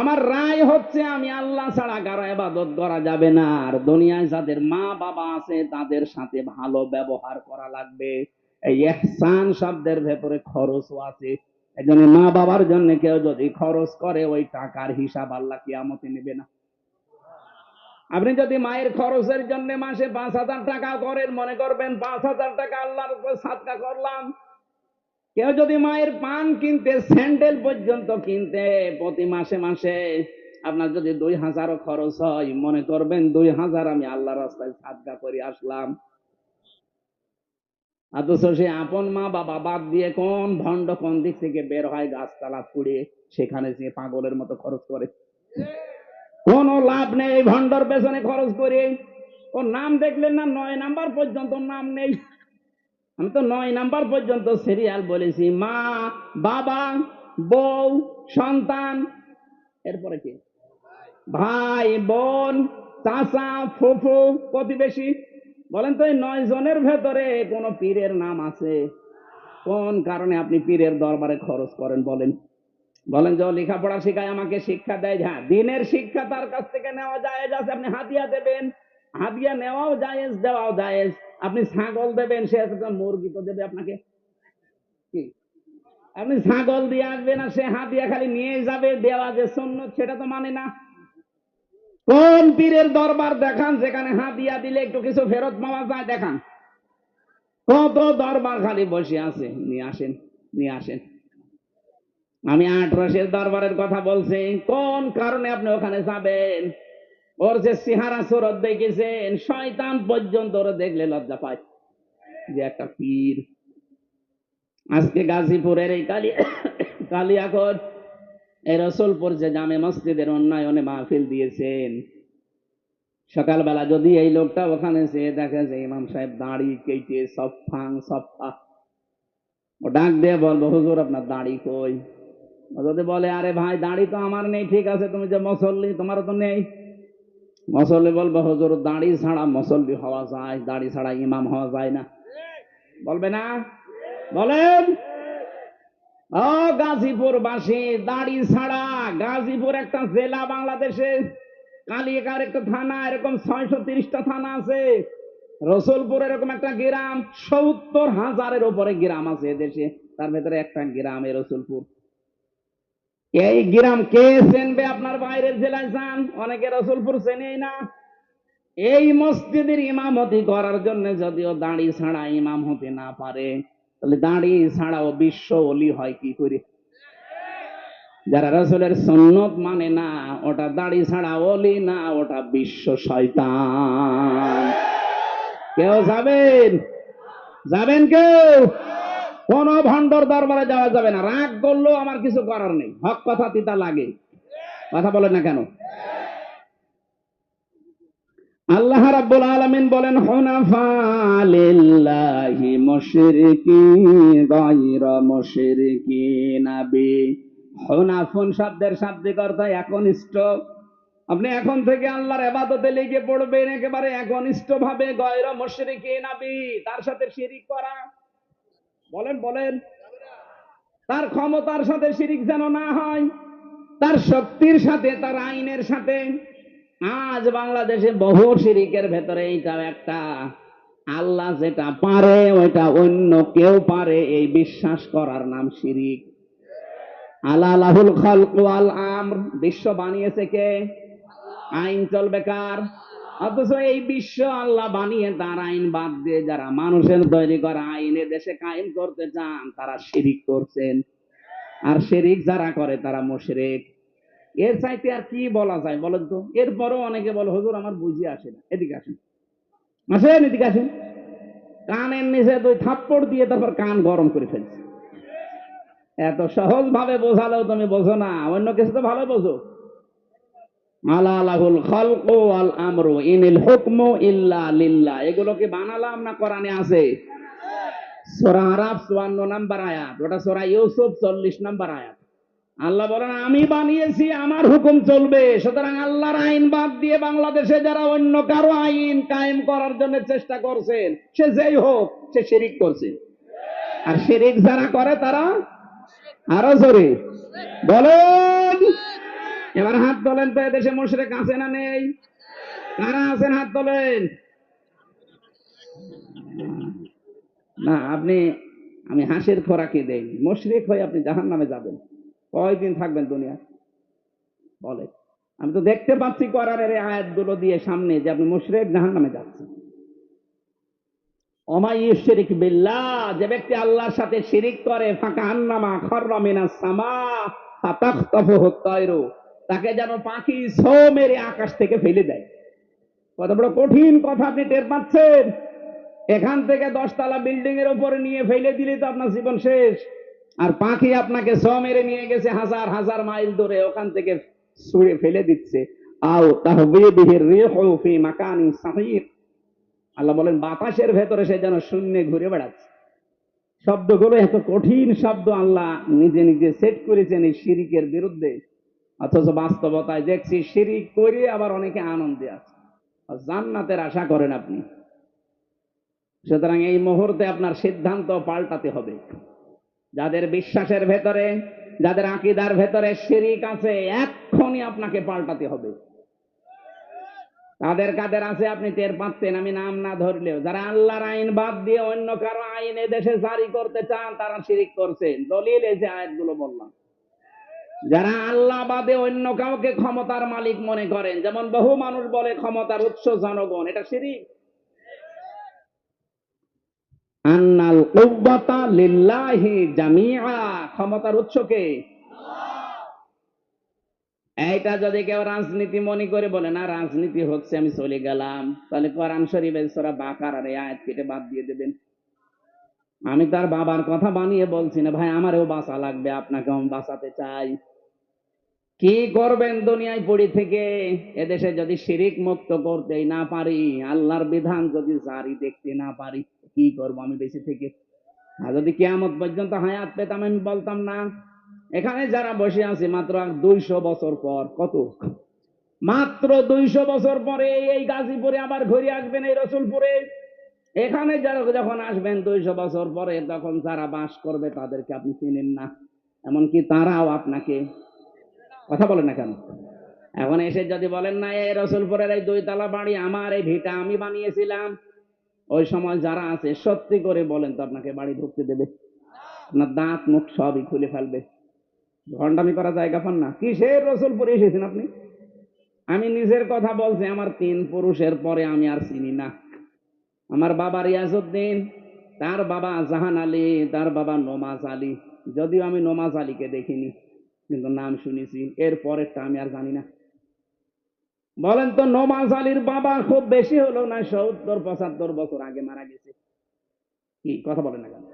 আমার রায় হচ্ছে আমি আল্লাহ ছাড়া কারও এবাদত করা যাবে না। আর দুনিয়ায় যাদের মা বাবা আছে, তাদের সাথে ভালো ব্যবহার করা লাগবে। এই এহসান শব্দের ভেতরে খরচও আছে। এই মা বাবার জন্য কেউ যদি খরচ করে, ওই টাকার হিসাব আল্লাহ কিয়ামতে নেবে না। আপনি যদি মায়ের খরচের জন্য মাসে পাঁচ হাজার টাকা করেন, মনে করবেন পাঁচ হাজার টাকা আল্লাহর উপর সাদকা করলাম। কেউ যদি মায়ের পান কিনতে স্যান্ডেল পর্যন্ত কিনতে প্রতি মাসে মাসে আপনার যদি দুই হাজারও খরচ হয়, মনে করবেন দুই হাজার আমি আল্লাহ রাস্তায় সাদকা করে আসলাম। অথচ সে আপন মা বাবা বাদ দিয়ে কোন ভণ্ড কোন দিক থেকে বের হয় গাছতলা পুড়ে সেখানে সে পাগলের মতো খরচ করে। কোনো লাভ নেই ভণ্ডর পেছনে খরচ করে। ওর নাম দেখলেন না, নয় নাম্বার পর্যন্ত নাম নেই। আমি তো নয় নাম্বার পর্যন্ত সিরিয়াল বলেছি। মা, বাবা, বউ, সন্তান, এরপরে কি? ভাই, বোন, চাচা, ফুফু, প্রতিবেশী। বলেন তো এই নয় জনের ভেতরে কোন পীরের নাম আছে? কোন কারণে আপনি পীরের দরবারে খরচ করেন বলেন? বলেন যে লেখাপড়া শেখায়, আমাকে শিক্ষা দেয়। হ্যাঁ দিনের শিক্ষা তার কাছ থেকে নেওয়া যায় আপনি হাতিয়া দেবেন। হাতিয়া নেওয়াও জায়েজ, দেওয়াও জায়েজ। আপনি ছাগল দেবেন, সে মুরগি তো দেবে আপনাকে। কি? আপনি ছাগল দিয়ে আসবেন আর সে হাতিয়া খালি নিয়ে যাবে, দেওয়া যে সুন্নত সেটা তো মানে না। কোন পীরের দরবার দেখান যেখানে হাতিয়া দিলে একটু কিছু ফেরত পাওয়া যায়, দেখান। কত দরবার খালি বসে আছে, নিয়ে আসেন নিয়ে আসেন। আমি আঠারোশের দরবারের কথা বলছি, কোন কারণে আপনি ওখানে যাবেন? ওর যে সিহারা সুরত দেখেছেন শয়তান পর্যন্ত ওরা দেখলে লজ্জা পায়। যে একটা পীর। আজকে গাজীপুরের এই কালি কালিয়াকর এই রসুলপুর যে জামে মসজিদের উন্নয়নে মাহফিল দিয়েছেন। সকালবেলা যদি এই লোকটা ওখানে সে দেখে যে ইমাম সাহেব দাড়ি কেটে সব ফাং, সব সফা ও ডাক দিয়ে বলব, হুজুর, আপনার দাড়ি কই? যদি বলে, আরে ভাই, দাড়ি তো আমার নেই, ঠিক আছে, তুমি যে মসল্লি, তোমারও তো নেই। মসল্লি বলবে, হুজুর, দাড়ি ছাড়া মসল্লি হওয়া যায়, দাড়ি ছাড়া ইমাম হওয়া যায় না। বলবে না? বলেন? ও গাজীপুর বাসী দাড়ি ছাড়া গাজীপুর একটা জেলা বাংলাদেশে, কালিয়াকার একটা থানা, এরকম ছয়শো তিরিশটা থানা আছে। রসুলপুর এরকম একটা গ্রাম, সত্তর হাজারের উপরে গ্রাম আছে এদেশে। তার ভেতরে একটা গ্রামে রসুলপুর। এই গ্রাম কে চেনবে? আপনার বাইরের জেলায় যান। অনেকে রসুলপুর চেনেই না। এই মসজিদের ইমামতি করার জন্য যদিও দাড়ি ছাড়া ইমাম হতে না পারে, তাহলে দাড়ি ছাড়াও বিশ্ব অলি হয় কি করে? যারা রসুলের সন্ন্যত মানে না, ওটা দাড়ি ছাড়া অলি না, ওটা বিশ্ব শয়তান। কেউ যাবেন? যাবেন কেউ? কোন ভণ্ডর দরবারে যাওয়া যাবে না। রাগ করলেও আমার কিছু করার নেই। হক কথা তিতা লাগে। কথা বলেন না কেন? আল্লাহ রাব্বুল আলামিন বলেন, হুনাফা লিল্লাহি মুশরিকি গায়রা মুশরিকিন বি হুনাফুন শব্দের শাব্দিক অর্থ একনিষ্ঠ। আপনি এখন থেকে আল্লাহর ইবাদতে লেগে পড়বেন, একেবারে একনিষ্ঠ ভাবে গয়রা মুশরিকিন বি তার সাথে শিরিক করা। বলেন বলেন। তার ক্ষমতার সাথে শিরিক যেন না হয়, তার শক্তির সাথে, তার আইনের সাথে। আজ বাংলাদেশে বহু শিরিকের ভেতরে এইটাও একটা আল্লাহ যেটা পারে, ওইটা অন্য কেউ পারে, এই বিশ্বাস করার নাম শিরিক। আল্লাহ লাহুল খলক ওয়াল আমর, বিশ্ব বানিয়েছে কে? আইন চলবে কার? অথচ এই বিশ্ব আল্লাহ বানিয়ে তার আইন বাদ দিয়ে যারা মানুষের তৈরি করা আইনে দেশে কায়েম করতে চান, তারা শিরিক করছেন। আর শিরিক যারা করে, তারা মুশরিক। এর চাইতে আর কি বলা যায় বলেন তো? এরপরও অনেকে বলে, হুজুর, আমার বুঝি আসে না। এদিকে আসেন। আসেন, এদিকে আসেন। কানের নিচে দুই থাপ্পড় দিয়ে তারপর কান গরম করে ফেলছে। এত সহজ ভাবে বোঝালেও তুমি বোঝো না। অন্য কিছু তো ভালো বোঝো। বানালাম না কোরআনে আছে? সূরা আরাফ 54 নাম্বার আয়াত, ওটা সূরা ইউসুফ 40 নাম্বার আয়াত। আল্লাহ বলেন, আমি বানিয়েছি, আমার হুকুম চলবে। সুতরাং আল্লাহর আইন বাদ দিয়ে বাংলাদেশে যারা অন্য কারও আইন কায়েম করার জন্য চেষ্টা করছেন, সে যেই হোক, সে শিরিক করছে। আর শিরিক যারা করে, তারা আরও জোরে বলেন। এবার হাত তোলেন তো এদেশে মুশরিক আছে না নেই? কারা আছেন হাত তোলেন? না, আপনি, আমি হাসির খোরাকি দেই। মুশরিক হয়ে আপনি জাহান নামে যাবেন। কয়দিন থাকবেন দুনিয়া বলে আমি তো দেখতে পাচ্ছি এই আয়াতগুলো দিয়ে সামনে যে আপনি মুশরিক জাহান নামে যাচ্ছেন অমাইশরিক বিল্লাহ, যে ব্যক্তি আল্লাহর সাথে শিরিক করে ফাঁকা আন্নামা খররা মিনাস সামা তাকে যেন পাখি ছো মেরে আকাশ থেকে ফেলে দেয়। কত বড় কঠিন কথা আপনি টের পাচ্ছেন? এখান থেকে দশতলা বিল্ডিং এর উপরে নিয়ে ফেলে দিলে তো আপনার জীবন শেষ। আর পাখি আপনাকে ছ মেরে নিয়ে গেছে হাজার হাজার মাইল দূরে, ওখান থেকে ছুঁড়ে ফেলে দিচ্ছে। আও আল্লাহ বলেন, বাতাসের ভেতরে সে যেন শূন্যে ঘুরে বেড়াচ্ছে। শব্দগুলো এত কঠিন শব্দ আল্লাহ নিজে নিজে সেট করেছেন এই শিরিকের বিরুদ্ধে। অথচ বাস্তবতায় দেখছি শিরিক করে আবার অনেকে আনন্দে আছে। জান্নাতের আশা করেন আপনি। সুতরাং এই মুহূর্তে আপনার সিদ্ধান্ত পাল্টাতে হবে। যাদের বিশ্বাসের ভেতরে, যাদের আকিদার ভেতরে শিরিক আছে, এক্ষুনি আপনাকে পাল্টাতে হবে। কাদের কাদের আছে আপনি টের পাচ্ছেন, আমি নাম না ধরলেও। যারা আল্লাহর আইন বাদ দিয়ে অন্য কারও আইন দেশে জারি করতে চান, তারা শিরিক করছেন। দলিল এই যে আয়াতগুলো বললাম। যারা আল্লাহ বাদে অন্য কাউকে ক্ষমতার মালিক মনে করেন, যেমন বহু মানুষ বলে ক্ষমতার উৎস জনগণ, এটা জামিআ, ক্ষমতার এইটা যদি কেউ রাজনীতি মনে করে বলে, না, রাজনীতি হচ্ছে, আমি চলে গেলাম। তাহলে কোরআন শরীফের সরা আয়াত কেটে বাদ দিয়ে দেবেন। আমি তার বাবার কথা বানিয়ে বলছি না, ভাই, আমারও বাঁচা লাগবে আপনাকে আমি বাঁচাতে চাই। কি করবেন দুনিয়ায় পড়ি থেকে? এদেশে যদি শিরিক মুক্ত করতেই না পারি, আল্লাহর বিধান যদি জারি দেখতে না পারি, কি করব আমি বেঁচে থেকে? আর যদি কেয়ামত পর্যন্ত হায়াত পেতাম আমি বলতাম না। এখানে যারা বসে আছে মাত্র দুইশো বছর পর, কত? মাত্র দুইশো বছর পরে এই গাজীপুরে আবার ঘুরে আসবেন এই রসুলপুরে। এখানে যারা যখন আসবেন দুইশো বছর পরে, তখন যারা বাস করবে তাদেরকে আপনি চিনেন না। এমনকি তারাও আপনাকে কথা বলেন না কেন? এখন এসে যদি বলেন না এই রসুলপুরের এই দুইতলা বাড়ি আমার, এই ভিটা আমি বানিয়েছিলাম। ওই সময় যারা আছে, সত্যি করে বলেন তো আপনাকে, বাড়ি ঢুকতে দেবে। আপনার দাঁত মুখ সবই খুলে ফেলবে। ঘন্টামি করা জায়গা পান না। কিসের রসুলপুরে এসেছেন আপনি? আমি নিজের কথা বলছি, আমার তিন পুরুষের পরে আমি আর চিনি না। আমার বাবা রিয়াজউদ্দিন, তার বাবা জাহান আলী, তার বাবা নমাজ আলী। যদিও আমি নমাজ আলীকে দেখিনি। কিন্তু নাম শুনেছি। এর পরেরটা আমি আর জানি না। বলেন তো নমাজ আলীর বাবা খুব বেশি হলো না সত্তর, পঁচাত্তর বছর আগে মারা গেছে? কি? কথা বলেন না কেন?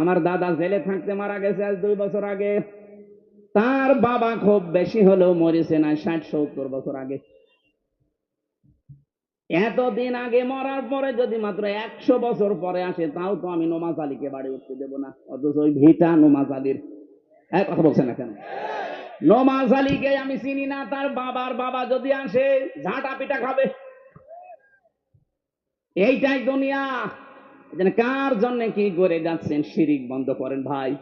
আমার দাদা জেলে থাকতে মারা গেছে আজ দুই বছর আগে। তার বাবা খুব বেশি হলেও মরেছে না ষাট, সত্তর বছর আগে। এতদিন আগে মরার পরে যদি মাত্র একশো বছর পরে আসে, তাও তো আমি নোমাজ আলীকে বাড়ি উঠতে দেবো না। অথচ ওই ভিটা নোমাজ আলীর হ্যাঁ কথা বলছেন না কেন? নোমাজ আলীকে আমি চিনি না, তার বাবার বাবা যদি আসে, ঝাঁটা পিটা খাবে। এইটাই দুনিয়া। কার জন্য কি করে যাচ্ছেন? শিরিক বন্ধ করেন ভাই।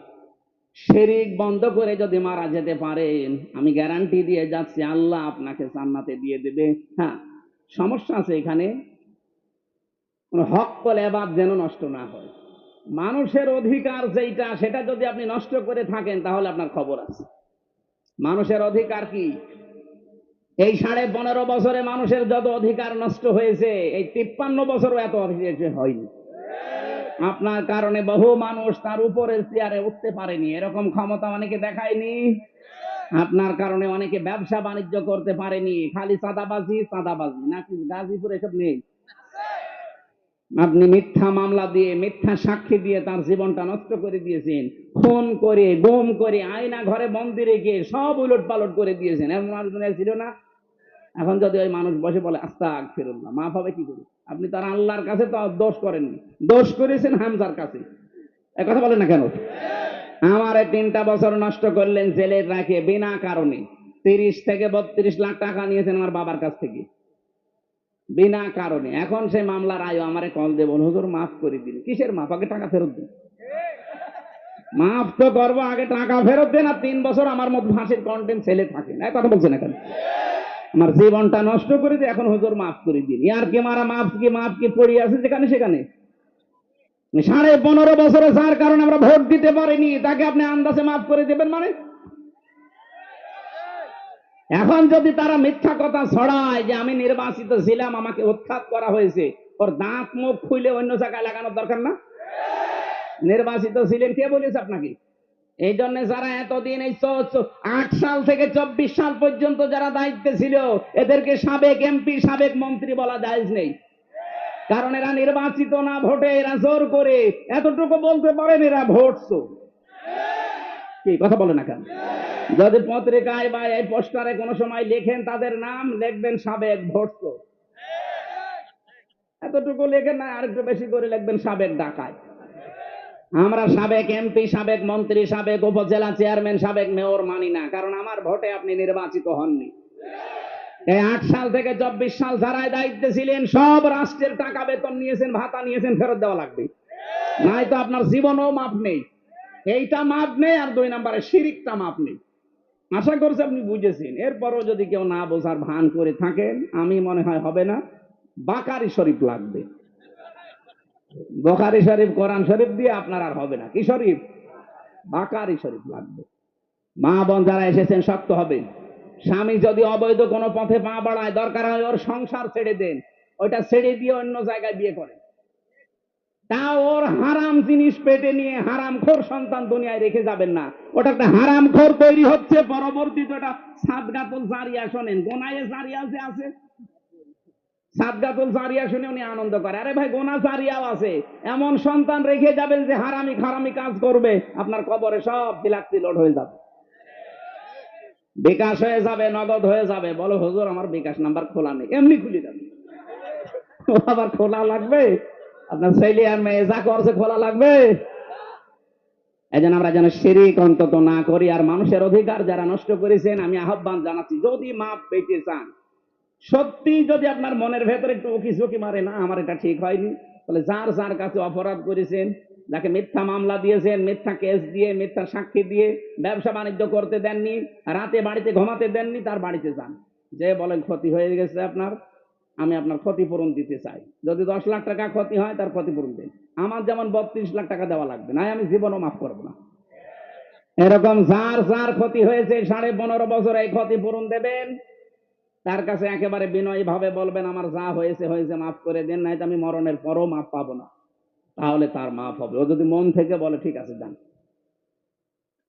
শিরিক বন্ধ করে যদি মারা যেতে পারেন, আমি গ্যারান্টি দিয়ে যাচ্ছি, আল্লাহ আপনাকে জান্নাতে দিয়ে দেবে। হ্যাঁ সমস্যা আছে এখানে। হক কল এবার যেন নষ্ট না হয়। মানুষের অধিকার যেইটা, সেটা যদি আপনি নষ্ট করে থাকেন, তাহলে আপনার খবর আছে। মানুষের অধিকার কি? এই সাড়ে পনেরো বছরে মানুষের যত অধিকার নষ্ট হয়েছে, এই তিপ্পান্ন বছরও এত অধিকার হয়নি। আপনার কারণে বহু মানুষ তার উপরের চেয়ারে উঠতে পারেনি। এরকম ক্ষমতা অনেকে দেখায়নি। আপনার কারণে অনেকে ব্যবসা বাণিজ্য করতে পারেনি। খালি চাঁদাবাজি চাঁদাবাজি। নাকি গাজীপুর এসব নেই? আপনি মিথ্যা মামলা দিয়ে, মিথ্যা সাক্ষী দিয়ে তার জীবনটা নষ্ট করে দিয়েছেন। খুন করে, গুম করে, আয়না ঘরে বন্দি রেখে সব উলট পালট করে দিয়েছেন। এমন মানুষ ছিল না? এখন যদি ওই মানুষ বসে বলে আস্তা না মাফ হবে কি করে? আপনি তার আল্লাহর কাছে তো দোষ করেননি। দোষ করেছেন হামজার কাছে। এ কথা বলেন না কেন? আমার তিনটা বছর নষ্ট করলেন জেলে রাখে বিনা কারণে। তিরিশ থেকে বত্রিশ লাখ টাকা নিয়েছেন আমার বাবার কাছ থেকে। বিনা কারণে। এখন সে মামলার আয়ু আমারে কল দেব হুজুর, মাফ করে দিন। কিসের মাফ আগে টাকা ফেরত দিন। মাফ তো করব, আগে টাকা ফেরত দেন, আর তিন বছর আমার মতো ফাঁসির কন্টেন্ট ছেলে থাকে না। কথা বলছে না কেন আমার জীবনটা নষ্ট করে দিয়ে এখন হুজুর মাফ করে দিন। ইয়ার কি মারা মাফ কি মাফ কি পড়ে আছে যেখানে সেখানে? সাড়ে পনেরো বছরে যার কারণে আমরা ভোট দিতে পারিনি, তাকে আপনি আন্দাজে মাফ করে দেবেন মানে? এখন যদি তারা মিথ্যা কথা ছড়ায় যে আমি নির্বাচিত ছিলাম, আমাকে উৎখাত করা হয়েছে, ওর দাঁত মুখ খুলে অন্য জায়গায় লাগানোর দরকার না? নির্বাচিত ছিলেন, কে বলেছে আপনাকে? এই জন্য যারা এতদিন এই আট সাল থেকে চব্বিশ সাল পর্যন্ত যারা দায়িত্বে ছিল, এদেরকে সাবেক এমপি, সাবেক মন্ত্রী বলা জায়েজ নেই। কারণ এরা নির্বাচিত না, ভোটে এরা জোর করে। এতটুকু বলতে পারেন, এরা ভোট চোর। কি কথা বলে না কেন? যদি পত্রিকায় বা এই পোস্টারে কোনো সময় লেখেন তাদের নাম লিখবেন সাবেক চোর। এতটুকু লেখেন না আরেকটু বেশি করে লিখবেন সাবেক ডাকায় আমরা সাবেক এমপি, সাবেক মন্ত্রী, সাবেক উপজেলা চেয়ারম্যান, সাবেক মেয়র মানি না, কারণ আমার ভোটে আপনি নির্বাচিত হননি। এই আট সাল থেকে চব্বিশ সাল যারাই দায়িত্বে ছিলেন, সব রাষ্ট্রের টাকা বেতন নিয়েছেন, ভাতা নিয়েছেন, ফেরত দেওয়া লাগবে। নাই তো আপনার জীবনও মাপ নেই। এইটা মাপ নেই আর দুই নম্বরে শিরিকটা মাপ নেই। আশা করছি আপনি বুঝেছেন। এরপরও যদি কেউ না বোঝার ভান করে থাকেন, আমি মনে হয় হবে না। বাকারি শরীফ লাগবে। বখারি শরীফ, কোরআন শরীফ দিয়ে আপনার আর হবে না। কি শরীফ? বাকারি শরীফ লাগবে। মা বোন যারা এসেছেন, শক্ত হবে স্বামী যদি অবৈধ কোনো পথে পা বাড়ায়, দরকার হয় ওর সংসার ছেড়ে দেন। ওইটা ছেড়ে দিয়ে অন্য জায়গায় বিয়ে করেন। তা ওর হারাম জিনিস পেটে নিয়ে হারাম খোর সন্তান দুনিয়ায় রেখে যাবেন না। ওটা একটা হারাম খোর তৈরি হচ্ছে পরবর্তীতে ওটা সাদগাতুল জারিয়া শোনেন। গোনায়ে জারিয়া যে আছে, সাদগাতুল জারিয়া শুনে উনি আনন্দ করে। আরে ভাই, গোনা জারিয়াও আছে। এমন সন্তান রেখে যাবেন যে হারামি খারামি কাজ করবে, আপনার কবরে সব বিলাক্তি লোড হয়ে যাবে। বিকাশ হয়ে যাবে, নগদ হয়ে যাবে। বলো, হুজুর, আমার বিকাশ নাম্বার খোলা নেই। এমনি খুলে যাবে। আবার খোলা লাগবে? আপনার ছেলে আর মেয়ে যা করছে খোলা লাগবে। এই জন্য আমরা যেন শিরিক অন্তত না করি, আর মানুষের অধিকার যারা নষ্ট করেছেন, আমি আহ্বান জানাচ্ছি, যদি মাপ পেতে চান, সত্যি যদি আপনার মনের ভেতরে একটু উকি ঝুঁকি মারে, না, আমার এটা ঠিক হয়নি, তাহলে যার যার কাছে অপরাধ করেছেন, যাকে মিথ্যা মামলা দিয়েছেন, মিথ্যা কেস দিয়ে, মিথ্যা সাক্ষী দিয়ে, ব্যবসা বাণিজ্য করতে দেননি, রাতে বাড়িতে ঘুমাতে দেননি, তার বাড়িতে যান। যে বলেন ক্ষতি হয়ে গেছে আপনার আমি আপনার ক্ষতিপূরণ দিতে চাই। যদি দশ লাখ টাকা ক্ষতি হয়, তার ক্ষতিপূরণ দিন। আমার যেমন বত্রিশ লাখ টাকা দেওয়া লাগবে না আমি জীবনও মাফ করব না। এরকম যার যার ক্ষতি হয়েছে, সাড়ে পনেরো বছর এই ক্ষতিপূরণ দেবেন। তার কাছে একেবারে বিনয়ী ভাবে বলবেন, আমার যা হয়েছে হয়েছে, মাফ করে দেন, নাই তো আমি মরণের পরও মাফ পাবো না। তাহলে তার মাফ হবে। ও যদি মন থেকে বলে, ঠিক আছে, যান।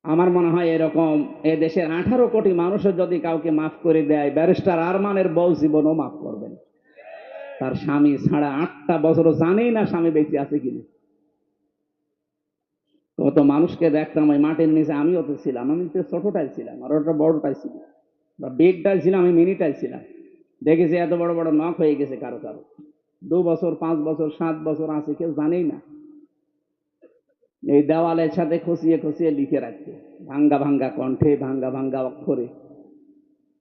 আমার মনে হয় এরকম এ দেশের আঠারো কোটি মানুষের যদি কাউকে মাফ করে দেয়, ব্যারিস্টার আরমানের বউ জীবনও মাফ করবেন। তার স্বামী সাড়ে আটটা বছর জানেই না স্বামী বেঁচে আছে কিনা। কত মানুষকে দেখতাম ওই মাটির নিচে, আমিও তো ছিলাম, আমি তো ছোটটাই ছিলাম, আর ওটা বড়টাই ছিল, বা বিগটাই ছিলাম আমি মিনিটাই ছিলাম। দেখেছি এত বড় বড় নখ হয়ে গেছে কারও কারও। দু বছর, পাঁচ বছর, সাত বছর আছে, কেউ জানেই না। এই দেওয়ালের সাথে খসিয়ে খসিয়ে লিখে রাখছে ভাঙ্গা ভাঙ্গা কণ্ঠে, ভাঙ্গা ভাঙ্গা অক্ষরে।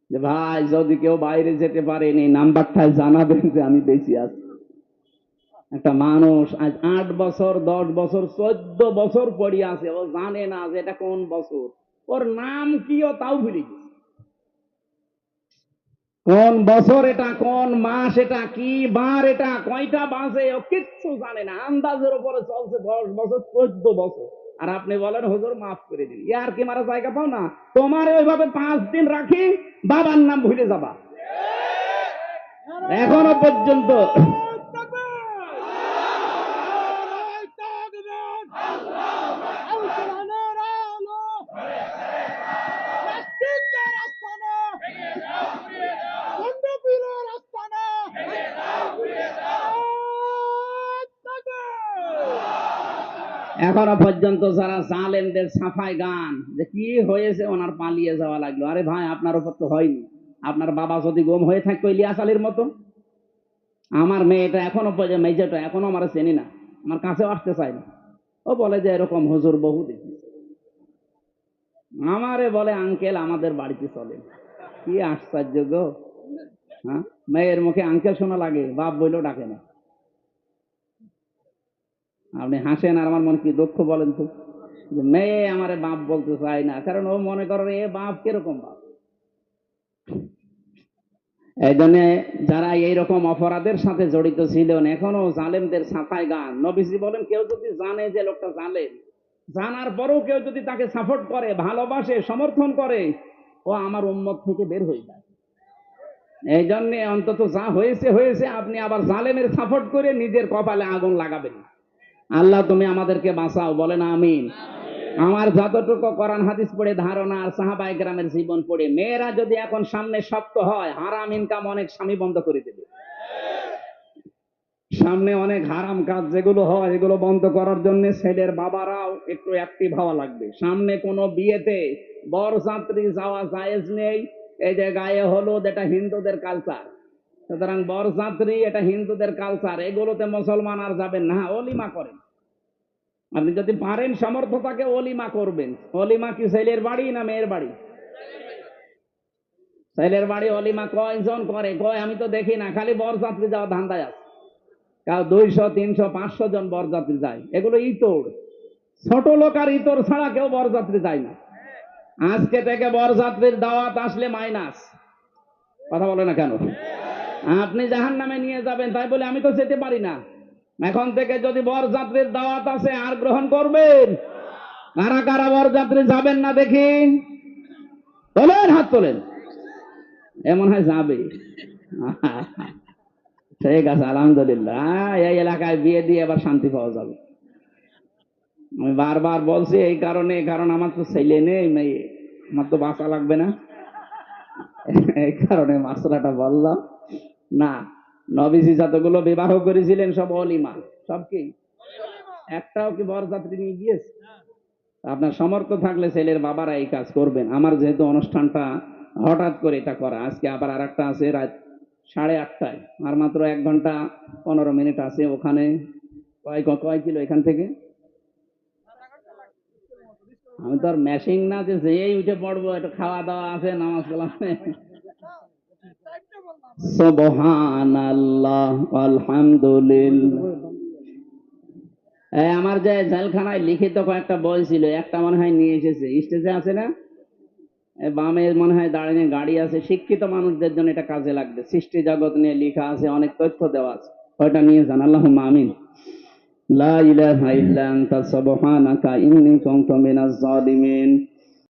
যে, ভাই, যদি কেউ বাইরে যেতে পারেন এই নাম্বারটা জানাবেন যে আমি বেশি আছি। একটা মানুষ আজ আট বছর, দশ বছর, চোদ্দ বছর পড়িয়ে আছে। ও জানে না যে এটা কোন বছর। ওর নাম কি ও তাও ভুলে গেছে। কোন বছর এটা, কোন মাস এটা, কি বার এটা, কয়টা বাজে, ও কিচ্ছু জানে না। আন্দাজের উপরে চলছে দশ বছর, চোদ্দ বছর। আর আপনি বলেন হজুর মাফ করে দিন। আর কি মারা জায়গা পাও না? তোমার ওইভাবে পাঁচ দিন রাখি বাবার নাম ভুলে যাবা। এখনও পর্যন্ত এখনও পর্যন্ত যারা জালেনদের সাফাই গান, যে কি হয়েছে ওনার পালিয়ে যাওয়া লাগল। আরে ভাই, আপনার উপর তো হয়নি। আপনার বাবা যদি গম হয়ে থাকতো ইলিয়াস আলীর মতো আমার মেয়েটা এখনও মেয়েটা এখনও আমার চেনি না। আমার কাছেও আসতে চায় না। ও বলে যে এরকম হুজুর বহু দেখি আমারে বলে, আঙ্কেল, আমাদের বাড়িতে চলে কি আশ্চর্য গো। হ্যাঁ? মেয়ের মুখে আঙ্কেল শোনা লাগে, বাপ বইলেও ডাকে না। আপনি হাসেন আর আমার মন কি দুঃখ বলেন তো? মেয়ে আমারে বাপ বলতে চায় না, কারণ ও মনে করে এ বাপ কীরকম বাপ? এই জন্য যারা এইরকম অপরাধের সাথে জড়িত ছিলেন, এখনও জালেমদের ছাপায় গান। নবীজি বলেন, কেউ যদি জানে যে লোকটা জালেম, জানার পরেও কেউ যদি তাকে সাপোর্ট করে, ভালোবাসে, সমর্থন করে, ও আমার উম্মত থেকে বের হয়ে যায়। এই জন্য অন্তত যা হয়েছে হয়েছে, আপনি আবার জালেমের সাপোর্ট করে নিজের কপালে আগুন লাগাবেন। না। আল্লাহ তুমি আমাদেরকে বাঁচাও, বলেন আমিন। আমার যতটুকু কোরআন হাদিস পড়ে ধারণা আর সাহাবাই গ্রামের জীবন পড়ে, মেয়েরা যদি এখন সামনে শক্ত হয়, হারাম ইনকাম অনেক স্বামী বন্ধ করে দেবে। সামনে অনেক হারাম কাজ যেগুলো হয়, এগুলো বন্ধ করার জন্য ছেলের বাবারাও একটু অ্যাক্টিভ হওয়া লাগবে। সামনে কোনো বিয়েতে বরযাত্রী যাওয়া জায়েজ নেই, এই যে গায়ে হলুদ, এটা হিন্দুদের কালচার সুতরাং বরযাত্রী এটা হিন্দুদের কালচার এগুলোতে মুসলমান আর যাবেন না। হ্যাঁ, অলিমা করেন। আপনি যদি পারেন সামর্থ্য থাকে অলিমা করবেন। অলিমা কি ছেলের বাড়ি না মেয়ের বাড়ি? ছেলের বাড়ি অলিমা কয়জন করে? কয় আমি তো দেখি না খালি বরযাত্রী যাওয়া ধান্দায় আছে। কাউ দুইশো তিনশো পাঁচশো জন বরযাত্রী যায়। এগুলো ইতর। ছোট লোক আর ইতর ছাড়া কেউ বরযাত্রী যায় না। আজকে থেকে বরযাত্রীর দাওয়াত আসলে মাইনাস। কথা বলে না কেন? আপনি জাহান নামে নিয়ে যাবেন, তাই বলে আমি তো যেতে পারি না। এখন থেকে যদি বরযাত্রীর দাওয়াত আছে, আর গ্রহণ করবেন? কারা কারা বরযাত্রী যাবেন না দেখি? তোলেন, হাত তোলেন। এমন হয় যাবে। ঠিক আছে, আলহামদুলিল্লাহ। এই এলাকায় বিয়ে দিয়ে এবার শান্তি পাওয়া যাবে। আমি বারবার বলছি, এই কারণে কারণ আমার তো ছেলে নেই, মেয়ে। আমার তো বাঁচা লাগবে না। এই কারণে মাসলাটা বললাম। না, নবীজি যতগুলো বিবাহ করেছিলেন, সব অলিমা। সব কি? একটাও কি বরযাত্রী নিয়ে গিয়েছে? আপনার সমর্থ থাকলে ছেলের বাবারা এই কাজ করবেন। আমার যেহেতু অনুষ্ঠানটা হঠাৎ করে এটা করা, আজকে আবার আর একটা আছে রাত সাড়ে আটটায়। আর মাত্র এক ঘণ্টা পনেরো মিনিট আছে ওখানে। কয় কয় কিলো এখান থেকে? আমি তো আর মেশিন না যে যেই উঠে পড়ব, একটু খাওয়া দাওয়া আছে, নামাজ কালামে আমার যে জেলখানায় লিখিত কয়েকটা বই ছিল, একটা মনে হয় নিয়ে এসেছে। স্টেজে আছে না? বামে মনে হয় দাঁড়িয়ে গাড়ি আছে। শিক্ষিত মানুষদের জন্য এটা কাজে লাগবে। সৃষ্টি জগৎ নিয়ে লেখা আছে, অনেক তথ্য দেওয়া আছে। ওইটা নিয়ে যান? আল্লাহ আমিন। লা ইলাহা ইল্লা আনতা, সুবহানাকা, ইন্নী কুনতু মিনাজ জালিমিন